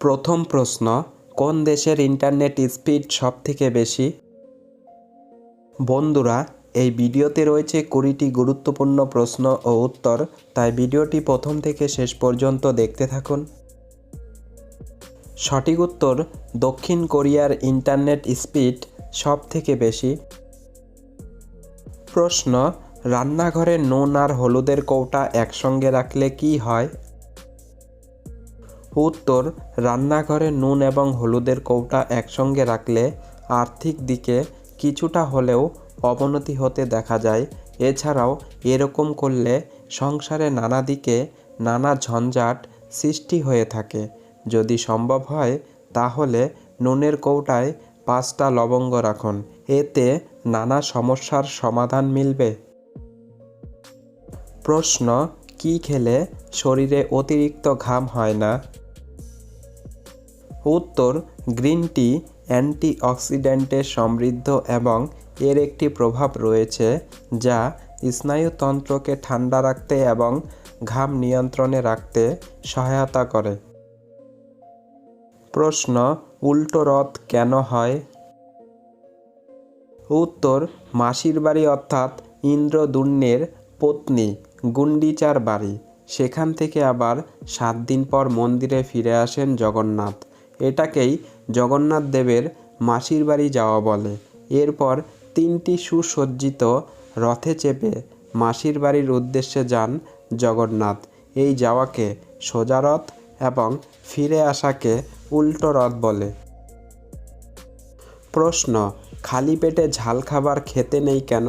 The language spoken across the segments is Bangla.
প্রথম প্রশ্ন, কোন দেশের ইন্টারনেট স্পিড সবথেকে বেশি? বন্ধুরা, এই ভিডিওতে রয়েছে কুড়িটি গুরুত্বপূর্ণ প্রশ্ন ও উত্তর, তাই ভিডিওটি প্রথম থেকে শেষ পর্যন্ত দেখতে থাকুন। সঠিক উত্তর, দক্ষিণ কোরিয়ার ইন্টারনেট স্পিড সব থেকে বেশি। প্রশ্ন, রান্নাঘরে নুন আর হলুদের কৌটা একসঙ্গে রাখলে কি হয়? উত্তর, রান্নাঘরে নুন এবং হলুদের কৌটা একসঙ্গে রাখলে আর্থিক দিকে কিছুটা হলেও অবনতি হতে দেখা যায়। এছাড়াও এরকম করলে সংসারে নানা দিকে নানা ঝঞ্ঝাট সৃষ্টি হয়ে থাকে। যদি সম্ভব হয়, তাহলে নুনের কৌটায় পাঁচটা লবঙ্গ রাখুন। এতে নানা সমস্যার সমাধান মিলবে। প্রশ্ন কি খেলে শরীরে অতিরিক্ত ঘাম হয় না? উত্তর, গ্রিন টি, অ্যান্টিঅক্সিডেন্টে সমৃদ্ধ এবং এর একটি প্রভাব রয়েছে, যা স্নায়ুতন্ত্রকে ঠান্ডা রাখতে এবং ঘাম নিয়ন্ত্রণে রাখতে সহায়তা করে। প্রশ্ন, উল্টো রথ কেন হয়? উত্তর, মাসির বাড়ি অর্থাৎ ইন্দ্রদুন্নের পত্নী। গুন্ডিচার বাড়ি। সেখান থেকে আবার সাত দিন পর মন্দিরে ফিরে আসেন জগন্নাথ। এটাকেই জগন্নাথ দেবের মাসির বাড়ি যাওয়া বলে। এরপর তিনটি সুসজ্জিত রথে চেপে মাসির বাড়ির উদ্দেশ্যে যান জগন্নাথ। এই যাওয়াকে সোজা রথ এবং ফিরে আসাকে উল্টো রথ বলে। প্রশ্ন, খালি পেটে ঝাল খাবার খেতে নেই কেন?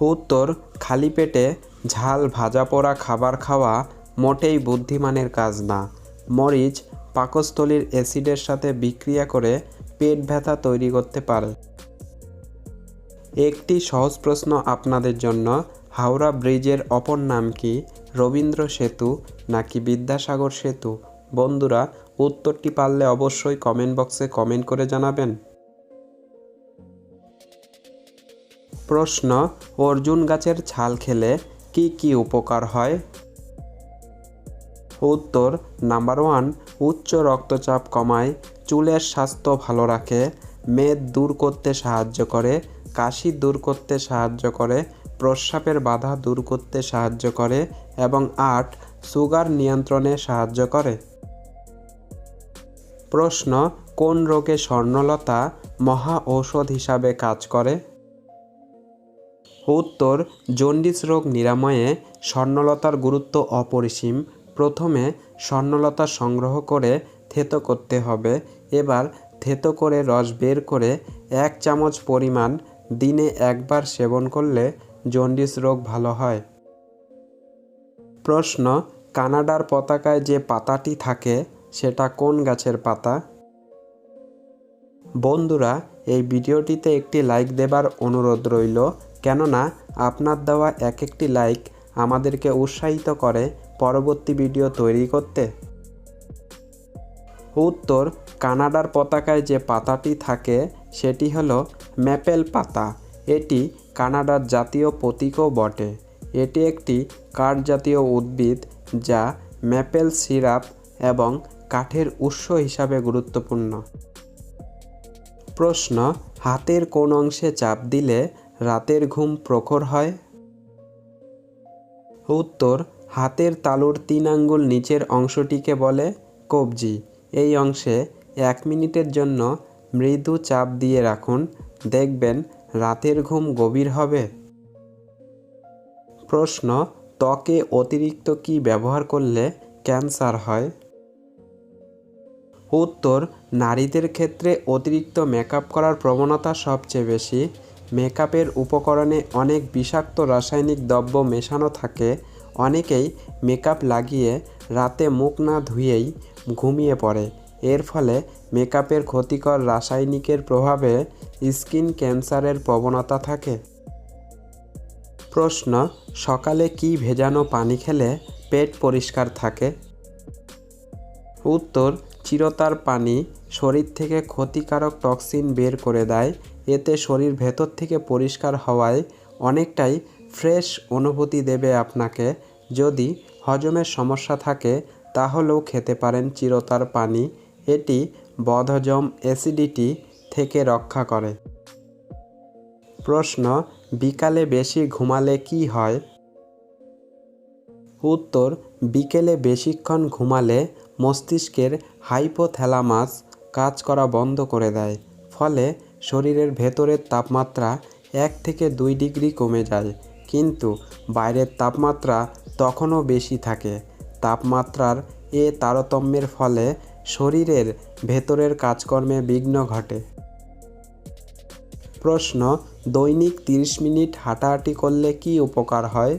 উত্তর খালি পেটে ঝাল ভাজা পোড়া খাবার খাওয়া মোটেই বুদ্ধিমানের কাজ না। মরিচ পাকস্থলীর অ্যাসিডের সাথে বিক্রিয়া করে পেট ব্যথা তৈরি করতে পারে। একটি সহজ প্রশ্ন আপনাদের জন্য, হাওড়া ব্রিজের অপর নাম কি? রবীন্দ্র সেতু নাকি বিদ্যাসাগর সেতু? বন্ধুরা, উত্তরটি পারলে অবশ্যই কমেন্ট বক্সে কমেন্ট করে জানাবেন। প্রশ্ন, অর্জুন গাছের ছাল খেলে কি কি উপকার হয়? উত্তর নাম্বার ওয়ান উচ্চ রক্তচাপ কমায়, চুলের স্বাস্থ্য ভালো রাখে, মেদ দূর করতে সাহায্য করে, কাশি দূর করতে সাহায্য করে, প্রস্রাবের বাধা দূর করতে সাহায্য করে, এবং আট, সুগার নিয়ন্ত্রণে সাহায্য করে। প্রশ্ন, কোন রোগে স্বর্ণলতা মহা ঔষধ হিসাবে কাজ করে? উত্তর জন্ডিস রোগ নিরাময়ে স্বর্ণলতার গুরুত্ব অপরিসীম। প্রথমে স্বর্ণলতা সংগ্রহ করে থেতো করতে হবে। এবার থেতো করে রস বের করে এক চামচ পরিমাণ দিনে একবার সেবন করলে জন্ডিস রোগ ভালো হয়। প্রশ্ন, কানাডার পতাকায় যে পাতাটি থাকে, সেটা কোন গাছের পাতা? বন্ধুরা, এই ভিডিওটিতে একটি লাইক দেবার অনুরোধ রইল। কেননা আপনার দেওয়া এক একটি লাইক আমাদেরকে উৎসাহিত করে পরবর্তী ভিডিও তৈরি করতে। উত্তর, কানাডার পতাকায় যে পাতাটি থাকে, সেটি হলো ম্যাপেল পাতা। এটি কানাডার জাতীয় প্রতীকও বটে। এটি একটি কাঠ জাতীয় উদ্ভিদ যা ম্যাপেল সিরাপ এবং কাঠের উৎস হিসাবে গুরুত্বপূর্ণ। প্রশ্ন, হাতের কোন অংশে চাপ দিলে রাতের ঘুম প্রখর হয়? উত্তর, হাতের তালুর তিন আঙ্গুল নিচের অংশটিকে বলে কবজি। এই অংশে এক মিনিটের জন্য মৃদু চাপ দিয়ে রাখুন। দেখবেন রাতের ঘুম গভীর হবে। প্রশ্ন, ত্বকে অতিরিক্ত কি ব্যবহার করলে ক্যান্সার হয়? উত্তর, নারীদের ক্ষেত্রে অতিরিক্ত মেকআপ করার প্রবণতা সবচেয়ে বেশি। মেকআপের উপকরণে অনেক বিষাক্ত রাসায়নিক দ্রব্য মেশানো থাকে। অনেকেই মেকআপ লাগিয়ে রাতে মুখ না ধুয়েই ঘুমিয়ে পড়ে। এর ফলে মেকআপের ক্ষতিকর রাসায়নিকের প্রভাবে স্কিন ক্যান্সারের প্রবণতা থাকে। প্রশ্ন, সকালে কি ভেজানো পানি খেলে পেট পরিষ্কার থাকে? উত্তর, চিরতার পানি শরীর থেকে ক্ষতিকারক টক্সিন বের করে দেয় এতে শরীর ভেতর থেকে পরিষ্কার হওয়ায় অনেকটাই ফ্রেশ অনুভূতি দেবে আপনাকে। যদি হজমের সমস্যা থাকে, তাহলেও খেতে পারেন চিরতার পানি। এটি বদহজম অ্যাসিডিটি থেকে রক্ষা করে। প্রশ্ন, বিকালে বেশি ঘুমালে কি হয়? উত্তর, বিকেলে বেশিক্ষণ ঘুমালে মস্তিষ্কের হাইপোথ্যালামাস কাজ করা বন্ধ করে দেয়। ফলে শরীরের ভেতরের তাপমাত্রা এক থেকে দুই ডিগ্রি কমে যায়। কিন্তু বাইরের তাপমাত্রা তখনও বেশি থাকে। তাপমাত্রার এ তারতম্যের ফলে শরীরের ভেতরের কাজকর্মে বিঘ্ন ঘটে। প্রশ্ন, দৈনিক তিরিশ মিনিট হাঁটাহাঁটি করলে কি উপকার হয়?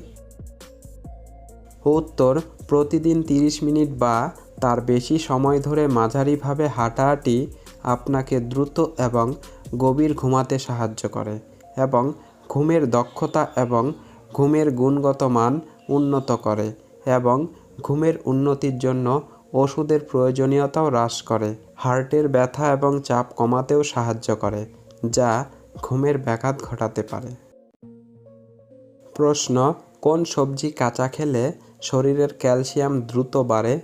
উত্তর, প্রতিদিন তিরিশ মিনিট বা তার বেশি সময় ধরে মাঝারিভাবে হাঁটাহাঁটি আপনাকে দ্রুত এবং গভীর ঘুমাতে সাহায্য করে এবং ঘুমের দক্ষতা এবং ঘুমের গুণগত মান উন্নত করে এবং ঘুমের উন্নতির জন্য ওষুধের প্রয়োজনীয়তাও হ্রাস করে। হার্টের ব্যথা এবং চাপ কমাতেও সাহায্য করে, যা ঘুমের ব্যাঘাত ঘটাতে পারে। প্রশ্ন, কোন সবজি কাঁচা খেলে শরীরের ক্যালসিয়াম দ্রুত বাড়ে?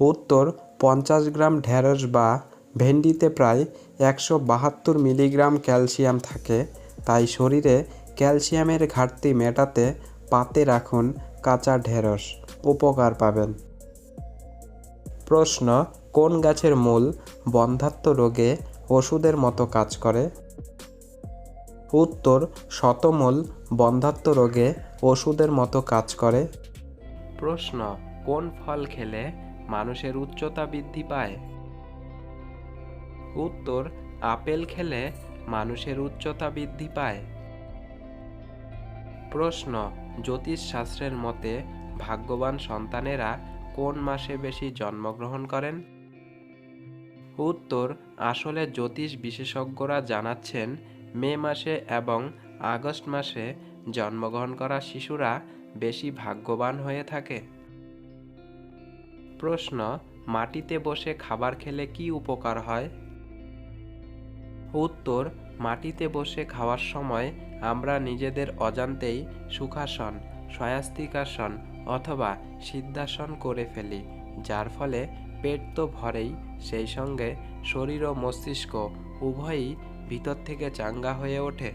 উত্তর, পঞ্চাশ গ্রাম ঢ্যাঁড়স বা ভেন্ডিতে প্রায় একশো বাহাত্তর মিলিগ্রাম ক্যালসিয়াম থাকে, তাই শরীরে ক্যালসিয়ামের ঘাটতি মেটাতে পাতে রাখুন কাঁচা ঢেঁড়স। উপকার পাবেন। প্রশ্ন, কোন গাছের মূল বন্ধাত্ম রোগে ওষুধের মতো কাজ করে? উত্তর, শতমূল বন্ধাত্ম রোগে ওষুধের মতো কাজ করে। প্রশ্ন, কোন ফল খেলে মানুষের উচ্চতা বৃদ্ধি পায়? উত্তর, আপেল খেলে মানুষের উচ্চতা বৃদ্ধি পায়। প্রশ্ন, জ্যোতিষশাস্ত্রের মতে ভাগ্যবান সন্তানেরা কোন মাসে বেশি জন্মগ্রহণ করেন? উত্তর, আসলে জ্যোতিষ বিশেষজ্ঞরা জানাচ্ছেন, মে মাসে এবং আগস্ট মাসে জন্মগ্রহণ করা শিশুরা বেশি ভাগ্যবান হয়ে থাকে। প্রশ্ন, মাটিতে বসে খাবার খেলে কি উপকার হয়? উত্তর, মাটিতে বসে খাওয়ার সময় আমরা নিজেদের অজান্তেই সুখাসন স্বয়াস্তিকাসন অথবা সিদ্ধাসন করে ফেলি, যার ফলে পেট তো ভরেই, সেই সঙ্গে শরীর ও মস্তিষ্ক উভয়ই ভিতর থেকে চাঙ্গা হয়ে ওঠে।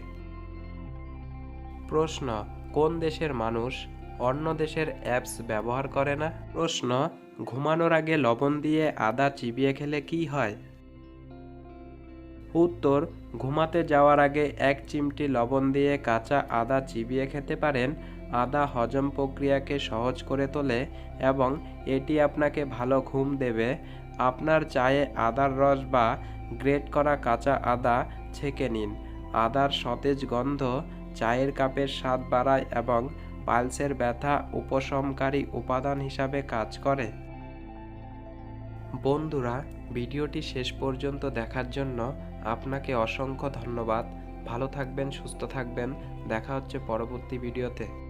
প্রশ্ন, কোন দেশের মানুষ অন্য দেশের অ্যাপস ব্যবহার করে না? প্রশ্ন, ঘুমানোর আগে লবণ দিয়ে আদা চিবিয়ে খেলে কি হয়? উত্তর, ঘুমাতে যাওয়ার আগে এক চিমটি লবণ দিয়ে কাঁচা আদা চিবিয়ে খেতে পারেন। আদা হজম প্রক্রিয়াকে সহজ করে তোলে এবং এটি আপনাকে ভালো ঘুম দেবে। আপনার চায়ে আদার রস বা গ্রেট করা কাঁচা আদা ছেঁকে নিন। আদার সতেজ গন্ধ, চায়ের কাপের স্বাদ বাড়ায় এবং পালসের ব্যথা উপশমকারী উপাদান হিসাবে কাজ করে। বন্ধুরা, ভিডিওটি শেষ পর্যন্ত দেখার জন্য আপনাকে অসংখ্য ধন্যবাদ। ভালো থাকবেন সুস্থ থাকবেন। দেখা হচ্ছে পরবর্তী ভিডিওতে।